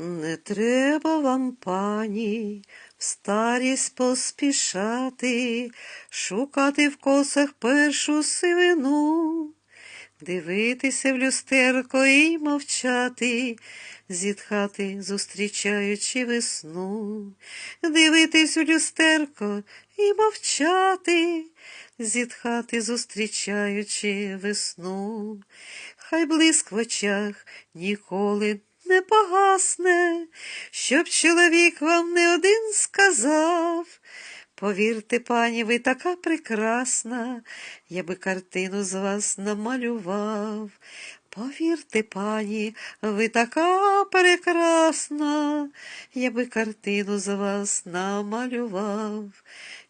Не треба вам, пані, в старість поспішати, шукати в косах першу сивину, дивитися в люстерко і мовчати, зітхати, зустрічаючи весну, дивитись в люстерко і мовчати, зітхати, зустрічаючи весну. Хай блиск в очах ніколи погасне, щоб чоловік вам не один сказав. Повірте, пані, ви така прекрасна, я би картину з вас намалював. Повірте, пані, ви така прекрасна, я би картину з вас намалював.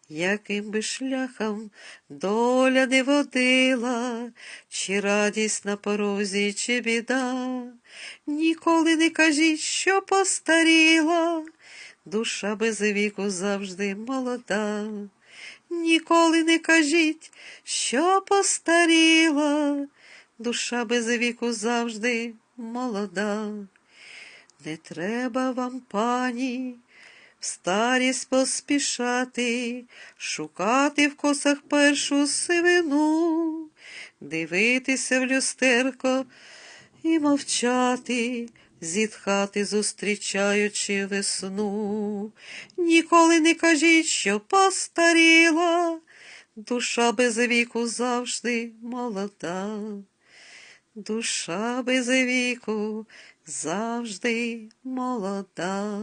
Яким би шляхом доля не водила, чи радість на порозі, чи біда, ніколи не кажіть, що постаріла, душа без віку завжди молода. Ніколи не кажіть, що постаріла, душа без віку завжди молода. Не треба вам, пані, в старість поспішати, шукати в косах першу сивину, дивитися в люстерко і мовчати, зітхати, зустрічаючи весну. Ніколи не кажіть, що постаріла, душа без віку завжди молода. Душа без віку завжди молода.